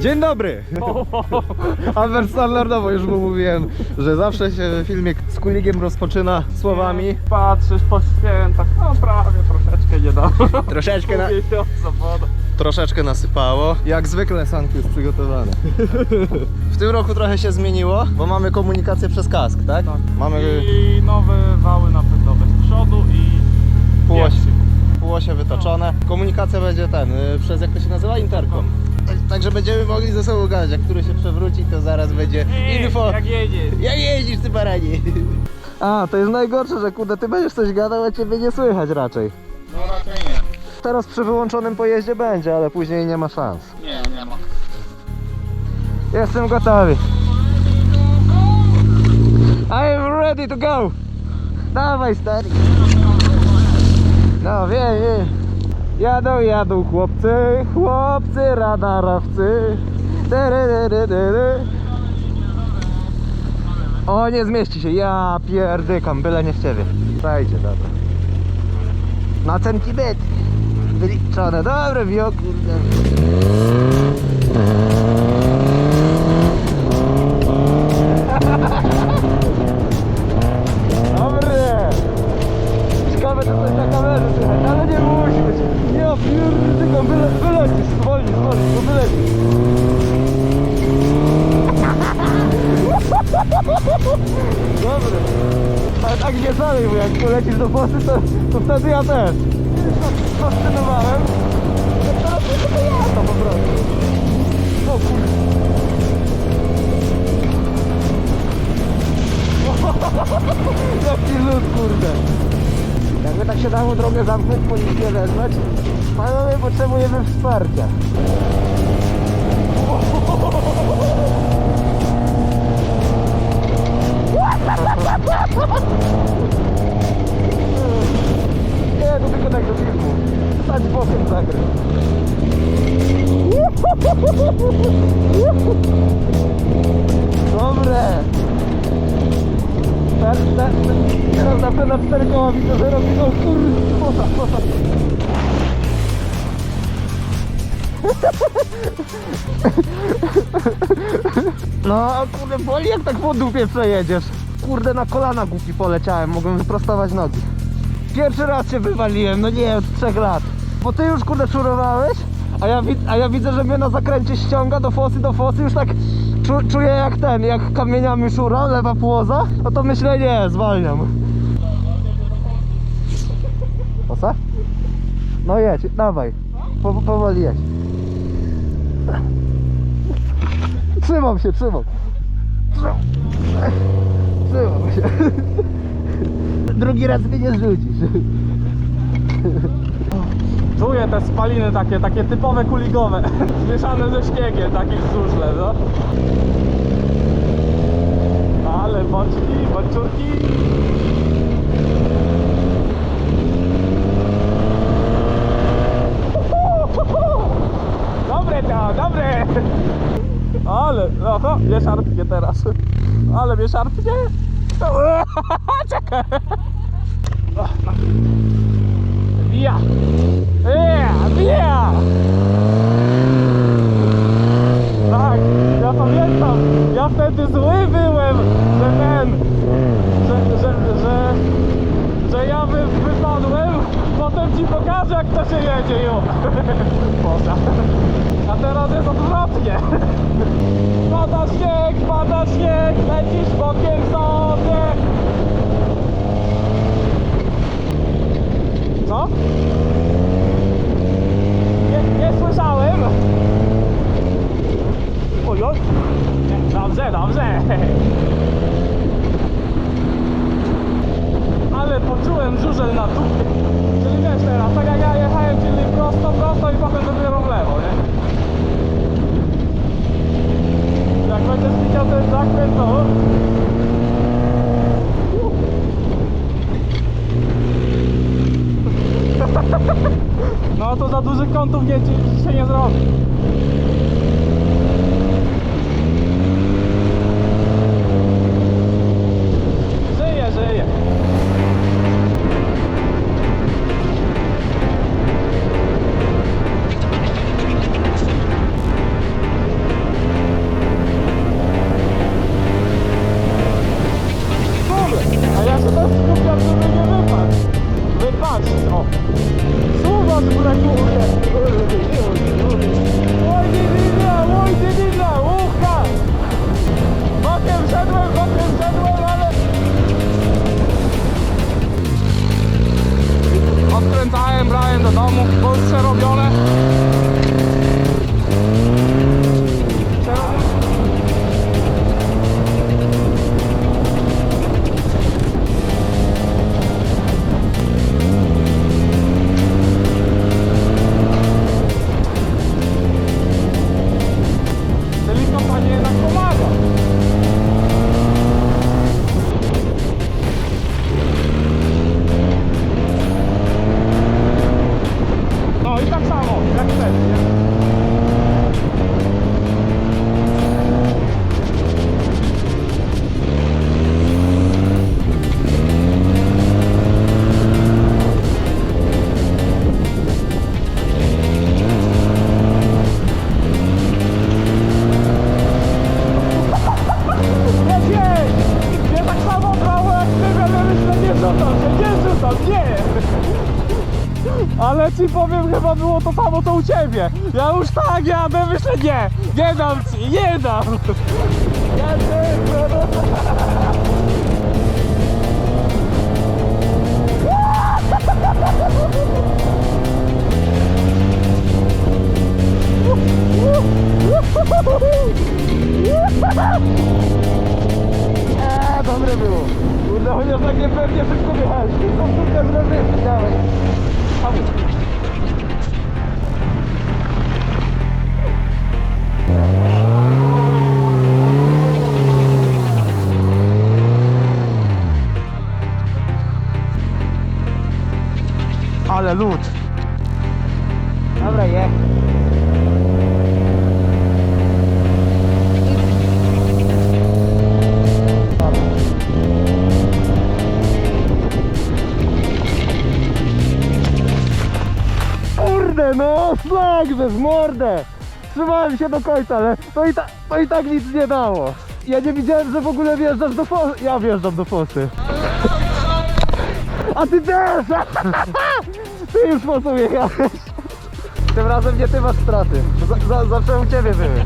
Dzień dobry! Albert standardowo już mu mówiłem, że zawsze się filmik z kuligiem rozpoczyna słowami. Patrzysz po świętach, no prawie troszeczkę nie dało. Troszeczkę, na, troszeczkę nasypało. Jak zwykle sanki już przygotowane. W tym roku trochę się zmieniło, bo mamy komunikację przez kask, tak? Tak. Mamy I nowe wały napędowe z przodu i pierwszy. Półosie wytoczone. Komunikacja będzie ten, y, przez jak to się nazywa? Interkom. Tak- Także będziemy mogli ze sobą gadać. Jak który się przewróci, to zaraz będzie info. Jak jedzie. Jak jeździsz ty baranie? A, to jest najgorsze, że kurde, ty będziesz coś gadał, a ciebie nie słychać raczej. No raczej nie. Teraz przy wyłączonym pojeździe będzie, ale później nie ma szans. Nie, nie ma. Jestem gotowy. I am ready to go. Dawaj stary. No wiem, wiem. Jadą, jadą chłopcy, chłopcy radarowcy. O, nie zmieści się. Ja pierdykam, byle nie w ciebie. Przejdzie, dobra. Na centymetr. Wyliczone. Dobre wio. Słychać, ale nie musi być. Ja pierdolę, tylko wyle, wylecisz, bo wylecisz. Dobry. Ale tak nie dalej, bo jak polecisz do fosy, to, to wtedy ja też. Fascynowałem. Drogę zamknąć, po nic nie wezwać, panowie potrzebujemy wsparcia. Teraz na pewno cztery koła widzę, że robi, o kurde, posa, posa. No, kurde, boli jak tak po dupie przejedziesz. Kurde, na kolana głupi poleciałem, mogłem wyprostować nogi. Pierwszy raz się wywaliłem, no nie, od trzech lat. Bo ty już, kurde, szurowałeś, a ja, a ja widzę, że mnie na zakręcie ściąga do fosy, do fosy, już tak czu- czuję jak ten, jak kamieniami szura, lewa płoza. No to myślę, nie, zwalniam. Fosa? No jedź, dawaj. Po, powoli jedź. Trzymam się, trzymam. Trzymam. Się. Drugi raz mnie nie zrzucisz. Czuję te spaliny takie, takie typowe kuligowe. Zmieszane ze śniegiem, takich zużle, no. Ale boczki, boczurki. Dobre to, dobre! Ale, no to mnie szarpnie teraz. Ale mnie szarpnie. Czekaj. Wija! Wija! Wija! Tak, ja pamiętam, ja wtedy zły byłem, że ten, że, że, że, że ja wy, wypadłem, potem ci pokażę jak to się jedzie już. Teraz jest odwrotnie. Pada śnieg, pada śnieg, lecisz bokiem sobie. Co? Nie, nie słyszałem. Oj, oj. Nie, Dobrze, dobrze. Ale poczułem żużel na dupie. Czyli wiesz teraz, tak jak ja jechałem, czyli prosto, prosto i potem dopiero w lewo, nie? Jak będziesz widział ten zakręt, to... No to za dużych kątów nie, się nie zrobi. Ale ci powiem, chyba było to samo co u ciebie. Ja już tak jadę, myślę nie, nie dam ci, nie dam. Ja też, no. Eee, dobre było. Kurde, chociaż tak niepewnie szybko wjechałeś. No szlak w mordę. Trzymałem się do końca, ale to i, ta, to i tak nic nie dało. Ja nie widziałem, że w ogóle wjeżdżasz do fosy. Ja wjeżdżam do fosy. A ty też! Ty już mocno jechałeś. Tym razem nie ty masz straty. Za, zawsze u ciebie były.